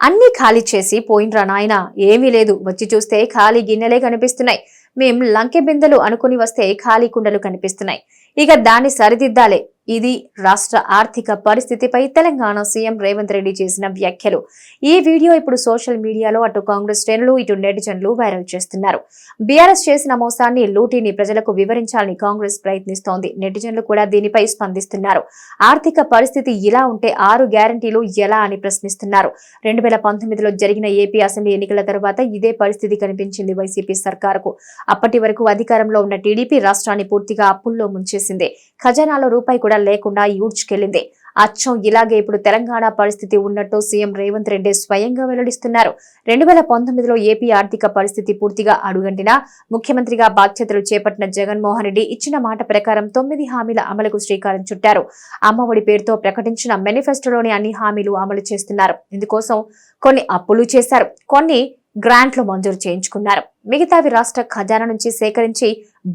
అన్నీ ఖాళీ చేసి పోయినరా నాయన? ఏమీ లేదు. వచ్చి చూస్తే ఖాళీ గిన్నెలే కనిపిస్తున్నాయి. మేం లంకె బిందెలు అనుకుని వస్తే ఖాళీ కుండలు కనిపిస్తున్నాయి. ఇక దాన్ని సరిదిద్దాలే. ఇది రాష్ట్ర ఆర్థిక పరిస్థితిపై తెలంగాణ సీఎం రేవంత్ రెడ్డి చేసిన వ్యాఖ్యలు. ఈ వీడియో ఇప్పుడు సోషల్ మీడియాలో అటు కాంగ్రెస్ శ్రేణులు ఇటు నెటిజన్లు వైరల్ చేస్తున్నారు. బీఆర్ఎస్ చేసిన మోసాన్ని లూటీని ప్రజలకు వివరించాలని కాంగ్రెస్ ప్రయత్నిస్తోంది. నెటిజన్లు కూడా దీనిపై స్పందిస్తున్నారు. ఆర్థిక పరిస్థితి ఇలా ఉంటే ఆరు గ్యారంటీలు ఎలా అని ప్రశ్నిస్తున్నారు. రెండు వేల పంతొమ్మిదిలో జరిగిన ఏపీ అసెంబ్లీ ఎన్నికల తర్వాత ఇదే పరిస్థితి కనిపించింది వైసీపీ సర్కారుకు. అప్పటి వరకు అధికారంలో ఉన్న టీడీపీ రాష్ట్రాన్ని పూర్తిగా అప్పుల్లో ముంచేసింది. ఖజానాలో రూపాయి కూడా లేకుండా ఈడ్చుకెళ్ళింది అచ్చం ఇలాగే ఇప్పుడు తెలంగాణ పరిస్థితి ఉన్నట్టు సీఎం రేవంత్ రెడ్డి స్వయంగా వెల్లడిస్తున్నారు. రెండు వేల పంతొమ్మిదిలో ఏపీ ఆర్థిక పరిస్థితి పూర్తిగా అడుగంటినా ముఖ్యమంత్రిగా బాధ్యతలు చేపట్టిన జగన్మోహన్ రెడ్డి ఇచ్చిన మాట ప్రకారం తొమ్మిది హామీల అమలుకు శ్రీకారం చుట్టారు. అమ్మఒడి పేరుతో ప్రకటించిన మేనిఫెస్టోలోని అన్ని హామీలు అమలు చేస్తున్నారు. ఇందుకోసం కొన్ని అప్పులు చేశారు. కొన్ని గ్రాంట్లు మంజూరు చేయించుకున్నారు. మిగతావి రాష్ట్ర ఖజానా నుంచి సేకరించి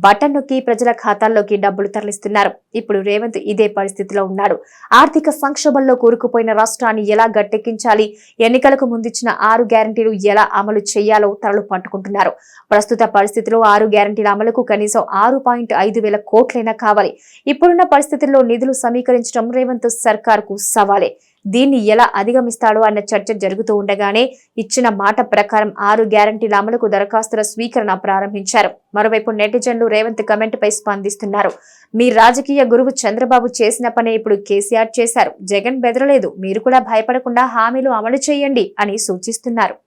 బటన్ నొక్కి ప్రజల ఖాతాల్లోకి డబ్బులు తరలిస్తున్నారు. ఇప్పుడు రేవంత్ ఇదే పరిస్థితిలో ఉన్నాడు. ఆర్థిక సంక్షోభంలో కూరుకుపోయిన రాష్ట్రాన్ని ఎలా గట్టెక్కించాలి? ఎన్నికలకు ముందిచ్చిన ఆరు గ్యారంటీలు ఎలా అమలు చేయాలో తలలు పట్టుకుంటున్నారు. ప్రస్తుత పరిస్థితిలో ఆరు గ్యారంటీల అమలుకు కనీసం ఆరు పాయింట్ ఐదు వేల కోట్లైనా కావాలి. ఇప్పుడున్న పరిస్థితుల్లో నిధులు సమీకరించడం రేవంత్ సర్కార్కు సవాలే. దీన్ని ఎలా అధిగమిస్తాడో అన్న చర్చ జరుగుతూ ఉండగానే ఇచ్చిన మాట ప్రకారం ఆరు గ్యారంటీల అమలుకు దరఖాస్తుల స్వీకరణ ప్రారంభించారు. మరోవైపు నెటిజన్లు రేవంత్ కమెంట్ పై స్పందిస్తున్నారు. మీ రాజకీయ గురువు చంద్రబాబు చేసిన పనే ఇప్పుడు కేసీఆర్ చేశారు. జగన్ బెదరలేదు. మీరు కూడా భయపడకుండా హామీలు అమలు చేయండి అని సూచిస్తున్నారు.